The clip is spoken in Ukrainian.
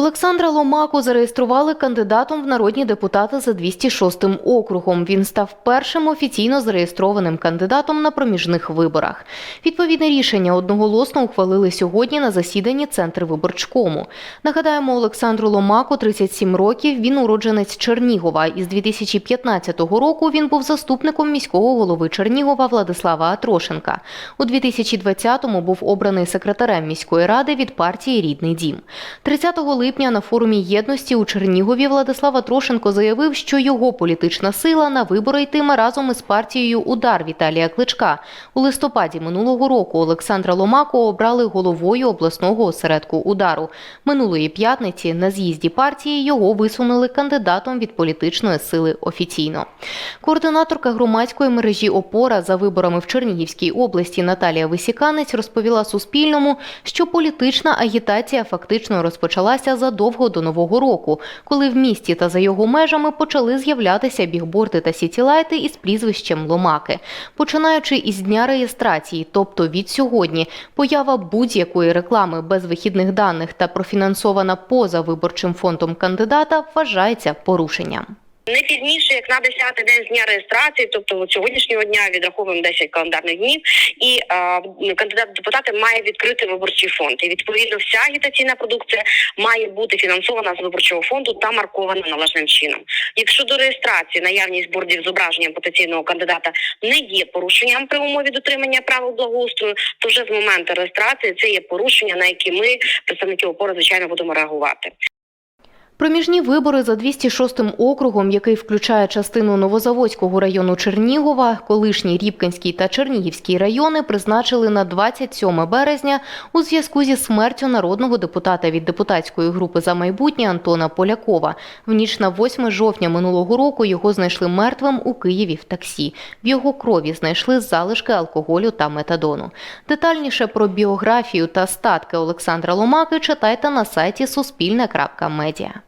Олександра Ломаку зареєстрували кандидатом в народні депутати за 206 округом. Він став першим офіційно зареєстрованим кандидатом на проміжних виборах. Відповідне рішення одноголосно ухвалили сьогодні на засіданні Центр виборчкому. Нагадаємо, Олександру Ломаку 37 років. Він уродженець Чернігова. Із 2015 року він був заступником міського голови Чернігова Владислава Атрошенка. У 2020-му був обраний секретарем міської ради від партії Рідний дім. 30 липня на форумі єдності у Чернігові Владислав Атрошенко заявив, що його політична сила на вибори йтиме разом із партією Удар Віталія Кличка. У листопаді минулого року Олександра Ломако обрали головою обласного осередку удару. Минулої п'ятниці на з'їзді партії його висунули кандидатом від політичної сили офіційно. Координаторка громадської мережі Опора за виборами в Чернігівській області Наталія Висіканець розповіла Суспільному, що політична агітація фактично розпочалася задовго до нового року, коли в місті та за його межами почали з'являтися бігборди та сітілайти із прізвищем Ломаки. Починаючи із дня реєстрації, тобто від сьогодні, поява будь-якої реклами без вихідних даних та профінансована поза виборчим фондом кандидата вважається порушенням. Не пізніше, як на 10-й день з дня реєстрації, тобто от сьогоднішнього дня відраховуємо 10 календарних днів, і е, кандидат в депутати має відкрити виборчий фонд. І відповідно вся агітаційна продукція має бути фінансована з виборчого фонду та маркована належним чином. Якщо до реєстрації наявність бордів з зображенням потенційного кандидата не є порушенням при умові дотримання правил благоустрою, то вже з моменту реєстрації це є порушення, на які ми, представники опори, звичайно, будемо реагувати. Проміжні вибори за 206 округом, який включає частину Новозаводського району Чернігова, колишній Рібкинський та Чернігівський райони, призначили на 27 березня у зв'язку зі смертю народного депутата від депутатської групи за майбутнє Антона Полякова. В ніч на 8 жовтня минулого року його знайшли мертвим у Києві в таксі. В його крові знайшли залишки алкоголю та метадону. Детальніше про біографію та статки Олександра Ломаки читайте на сайті Суспільне.Медіа.